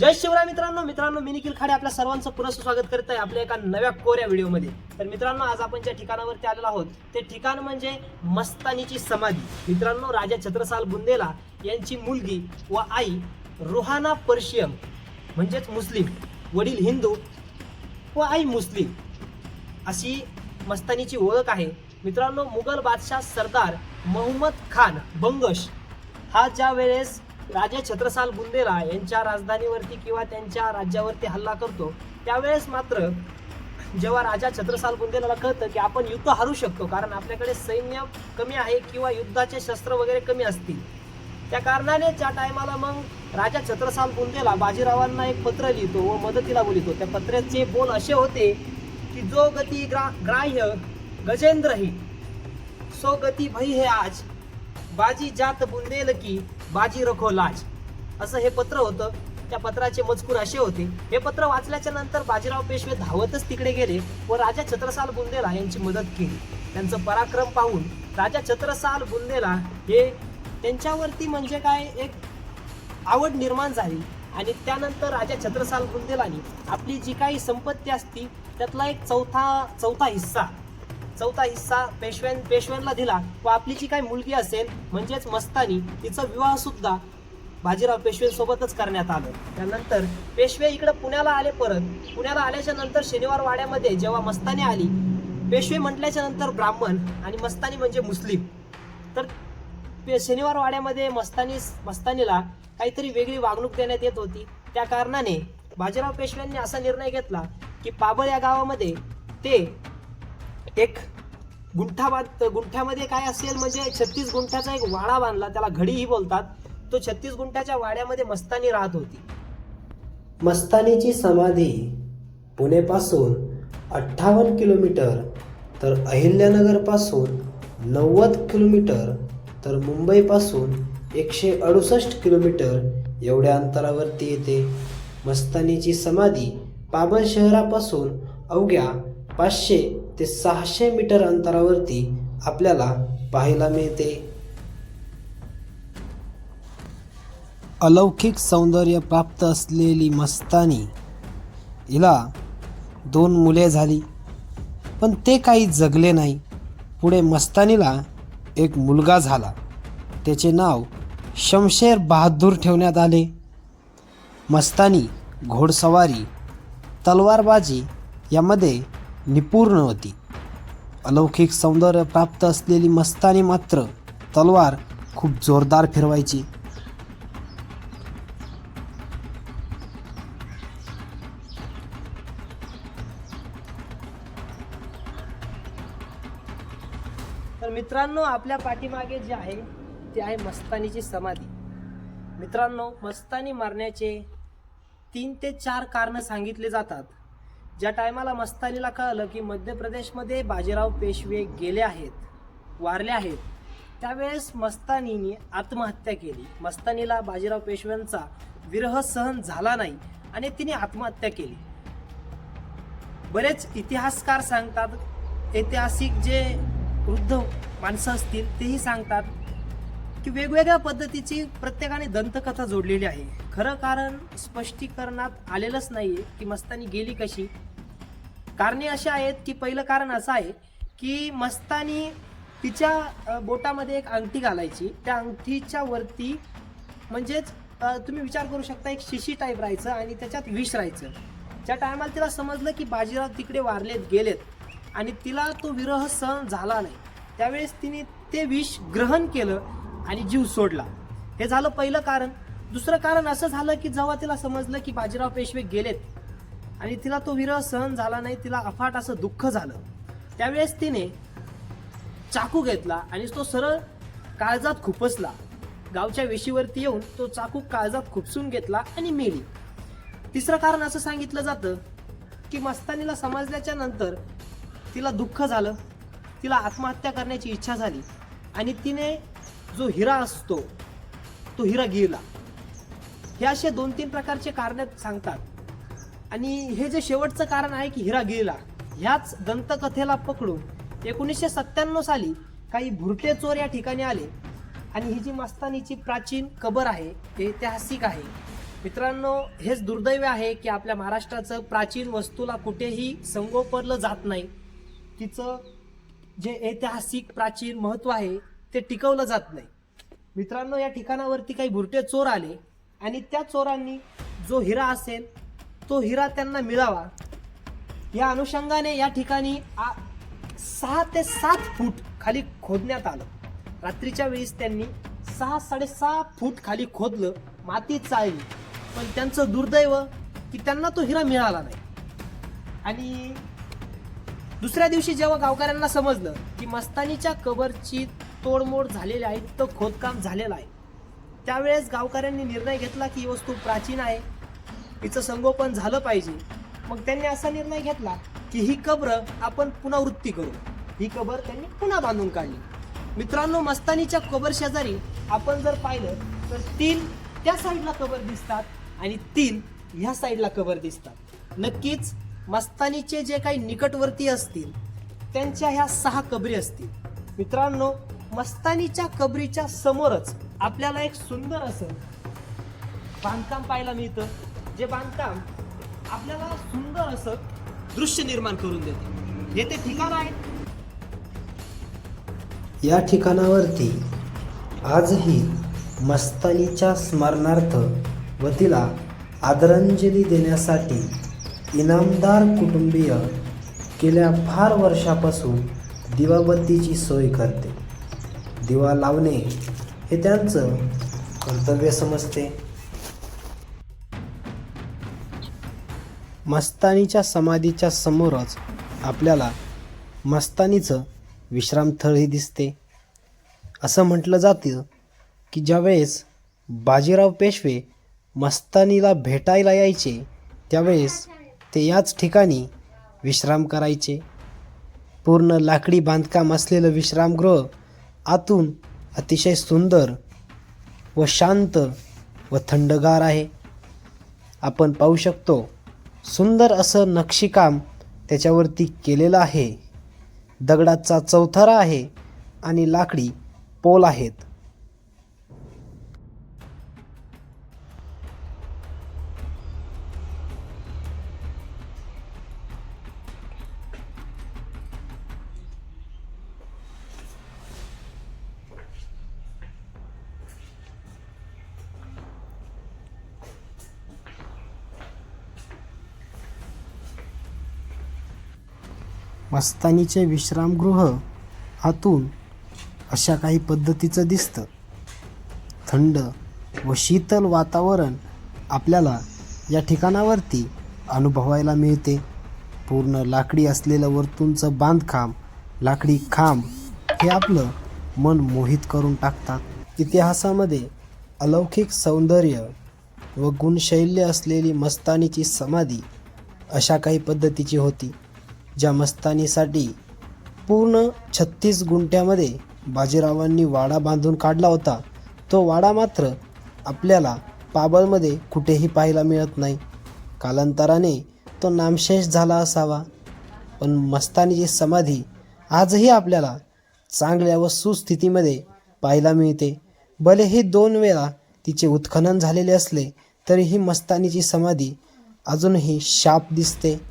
जय शिवराय मित्रांनो. मित्रांनो मी निखिल खाडे आपल्या सर्वांचं पुनः स्वागत करत आहे आपल्या एका नव्या कोऱ्या व्हिडिओमध्ये. तर मित्रांनो आज आपण ज्या ठिकाणावरती आलेलो आहोत ते ठिकाण म्हणजे मस्तानीची समाधी. मित्रांनो राजा छत्रसाल बुंदेला यांची मुलगी व आई रुहाना पर्शियम म्हणजेच मुस्लिम वडील हिंदू व आई मुस्लिम अशी मस्तानीची ओळख आहे. मित्रांनो मुघल बादशाह सरदार मोहम्मद खान बंगश हा ज्या वेळेस राजा छत्रसाल बुंदेला यांच्या राजधानीवरती किंवा त्यांच्या राज्यावरती हल्ला करतो त्यावेळेस मात्र जेव्हा राजा छत्रसाल बुंदेला कळतं की आपण युद्ध हरू शकतो कारण आपल्याकडे सैन्य कमी आहे किंवा युद्धाचे शस्त्र वगैरे कमी असतील. त्या कारणाने त्या टायमाला मग राजा छत्रसाल बुंदेला बाजीरावांना एक पत्र लिहितो व मदतीला बोलितो. त्या पत्राचे बोल असे होते की जो गती ग्रा ग्राह्य गजेंद्र ही सो गती भई हे आज. बाजी जात बुंदेल की बाजी रखो लाज. असं हे पत्र होतं. त्या पत्राचे मजकूर असे होते. हे पत्र वाचल्याच्या नंतर बाजीराव पेशवे धावतच तिकडे गेले व राजा छत्रसाल बुंदेला यांची मदत केली. त्यांचं पराक्रम पाहून राजा छत्रसाल बुंदेला हे त्यांच्यावरती म्हणजे काय? एक आवड निर्माण झाली आणि त्यानंतर राजा छत्रसाल बुंदेलानी आपली जी काही संपत्ती असती त्यातला एक चौथा चौथा हिस्सा चौथा हिस्सा पेशव्यां पेशव्यांना दिला. व आपली जी काही मुलगी असेल म्हणजेच मस्तानी तिचा विवाह सुद्धा बाजीराव पेशव्यांसोबतच करण्यात आलं. त्यानंतर पेशवे इकडे पुण्याला आले परत. पुण्याला आल्याच्यानंतर शनिवार वाड्यामध्ये जेव्हा मस्तानी आली पेशवे म्हटल्याच्या नंतर ब्राह्मण आणि मस्तानी म्हणजे मुस्लिम. तर पे- शनिवार वाड्यामध्ये मस्तानी मस्तानीला काहीतरी वेगळी वागणूक देण्यात येत होती. त्या कारणाने बाजीराव पेशव्यांनी असा निर्णय घेतला की पाबळ या गावामध्ये ते एक गुंठाबाद गुंठ्यामध्ये काय असेल म्हणजे छत्तीस गुंठ्याचा एक वाडा बांधला त्याला घडीही बोलतात. तो छत्तीस गुंठ्याच्या वाड्यामध्ये मस्तानी राहत होती. मस्तानीची समाधी पुणेपासून अठ्ठावन्न किलोमीटर तर अहिल्यानगरपासून नव्वद किलोमीटर तर मुंबईपासून एकशे अडुसष्ट किलोमीटर एवढ्या अंतरावरती येते. मस्तानीची समाधी पाबळ शहरापासून अवघ्या पाचशे ते सहाशे मीटर अंतरावरती आपल्याला पाहायला मिळते. अलौकिक सौंदर्य प्राप्त असलेली मस्तानी हिला दोन मुले झाली पण ते काही जगले नाही. पुढे मस्तानीला एक मुलगा झाला. त्याचे नाव शमशेर बहादूर ठेवण्यात आले. मस्तानी घोडसवारी तलवारबाजी यामध्ये निपूर्ण होती. अलौकिक सौंदर्य प्राप्त असलेली मस्तानी मात्र तलवार खूप जोरदार फिरवायची. तर मित्रांनो आपल्या पाठीमागे जे आहे ते आहे मस्तानीची समाधी. मित्रांनो मस्तानी मारण्याचे तीन ते चार कारणं सांगितले जातात. ज्या टायमाला मस्तानीला कळलं की मध्य प्रदेशमध्ये बाजीराव पेशवे गेले आहेत वारले आहेत त्यावेळेस मस्तानीने आत्महत्या केली. मस्तानीला बाजीराव पेशव्यांचा विरह सहन झाला नाही आणि तिने आत्महत्या केली. बरेच इतिहासकार सांगतात ऐतिहासिक जे वृद्ध माणसं असतील तेही सांगतात की वेगवेगळ्या पद्धतीची प्रत्येकाने दंतकथा जोडलेली आहे. खरं कारण स्पष्टीकरणात आलेलंच नाहीये की मस्तानी गेली कशी. कारणे अशी आहेत की पहिलं कारण असं आहे की मस्तानी तिच्या बोटामध्ये एक अंगठी घालायची. त्या अंगठीच्या वरती म्हणजेच तुम्ही विचार करू शकता एक शिशी टाईप राहायचं आणि त्याच्यात विष राहायचं. ज्या टायमाला तिला समजलं की बाजीराव तिकडे वारलेत गेलेत आणि तिला तो विरह सहन झाला नाही त्यावेळेस तिने ते विष ग्रहण केलं आणि जीव सोडला. हे झालं पहिलं कारण. दुसरं कारण असं झालं की जेव्हा तिला समजलं की बाजीराव पेशवे गेलेत आणि तिला तो विरह सहन झाला नाही तिला अफाट असं दुःख झालं. त्यावेळेस तिने चाकू घेतला आणि तो सरळ काळजात खुपसला. गावच्या वेशीवरती येऊन तो चाकू काळजात खुपसून घेतला आणि मेली. तिसरं कारण असं सांगितलं जातं की मस्तानीला समजल्याच्या नंतर तिला दुःख झालं तिला आत्महत्या करण्याची इच्छा झाली आणि तिने जो हिरा असतो तो हिरा गिरला हे असे दोन तीन प्रकारचे कारणं सांगतात. आणि हे जे शेवटचं कारण आहे की हिरा गिरीला ह्याच दंतकथेला पकडून एकोणीसशे सत्त्याण्णव साली काही भुरटे चोर या ठिकाणी आले. आणि ही जी मस्तानीची प्राचीन कबर आहे ते ऐतिहासिक आहे. मित्रांनो हेच दुर्दैव आहे की आपल्या महाराष्ट्राचं प्राचीन वस्तूला कुठेही संगोपरलं जात नाही. तिचं जे ऐतिहासिक प्राचीन महत्त्व आहे ते टिकवलं जात नाही. मित्रांनो या ठिकाणावरती काही भुरटे चोर आले आणि त्या चोरांनी जो हिरा असेल तो हिरा त्यांना मिळावा. या अनुषंगाने या ठिकाणी आ- सहा ते सात फूट खाली खोदण्यात आलं. रात्रीच्या वेळेस त्यांनी सहा साडेसहा फूट खाली खोदलं माती चाळली. पण त्यांचं दुर्दैव की त्यांना तो हिरा मिळाला नाही. आणि दुसऱ्या दिवशी जेव्हा गावकऱ्यांना समजलं की मस्तानीच्या कबरची तोडमोड झालेली आहे तर खोदकाम झालेलं आहे त्यावेळेस गावकऱ्यांनी निर्णय घेतला की ही वस्तू प्राचीन आहे. हिचं संगोपन झालं पाहिजे. मग त्यांनी असा निर्णय घेतला की ही कब्र आपण पुनरावृत्ती करू. ही कबर त्यांनी पुन्हा बांधून काढली. मित्रांनो मस्तानीच्या कबर शेजारी आपण जर पाहिलं तर तीन त्या साईडला कबर दिसतात आणि तीन ह्या साईडला कबर दिसतात. नक्कीच मस्तानीचे जे काही निकटवर्ती असतील त्यांच्या ह्या सहा कबरी असतील. मित्रांनो मस्तानीच्या कबरीच्या समोरच आपल्याला एक सुंदर असं बांधकाम पाहायला मिळतं. जे बांधकाम आपल्याला सुंदर असं दृश्य निर्माण करून देते. हे ते ठिकाण आहे. या ठिकाणावरती आजही मस्तानीच्या स्मरणार्थ व तिला आदरांजली देण्यासाठी इनामदार कुटुंबीय गेल्या फार वर्षापासून दिवाबत्तीची सोय करते. दिवा लावणे हे त्यांचं कर्तव्य समजते. मस्तानीच्या समाधीच्या समोरच आपल्याला मस्तानीचं विश्रामस्थळही दिसते. असं म्हटलं जातं की ज्यावेळेस बाजीराव पेशवे मस्तानीला भेटायला यायचे त्यावेळेस ते याच ठिकाणी विश्राम करायचे. पूर्ण लाकडी बांधकाम असलेलं विश्रामगृह आतून अतिशय सुंदर व शांत व थंडगार आहे. आपण पाहू शकतो सुंदर असं नक्षीकाम त्याच्यावरती केलेलं आहे. दगडाचा चौथरा आहे आणि लाकडी पोल आहेत. मस्तानीचे विश्रामगृह आतून अशा काही पद्धतीचं दिसतं. थंड व शीतल वातावरण आपल्याला या ठिकाणावरती अनुभवायला मिळते. पूर्ण लाकडी असलेलं वर्तूंचं बांधकाम लाकडी खांब हे आपलं मन मोहित करून टाकतात. इतिहासामध्ये अलौकिक सौंदर्य व गुणशैल्य असलेली मस्तानीची समाधी अशा काही पद्धतीची होती. ज्या मस्तानीसाठी पूर्ण छत्तीस गुंठ्यामध्ये बाजीरावांनी वाडा बांधून काढला होता. तो वाडा मात्र आपल्याला पाबळमध्ये कुठेही पाहायला मिळत नाही. कालांतराने तो नामशेष झाला असावा. पण मस्तानीची समाधी आजही आपल्याला चांगल्या व सुस्थितीमध्ये पाहायला मिळते. भलेही दोन वेळा तिचे उत्खनन झालेले असले तरीही मस्तानीची समाधी अजूनही शाप दिसते.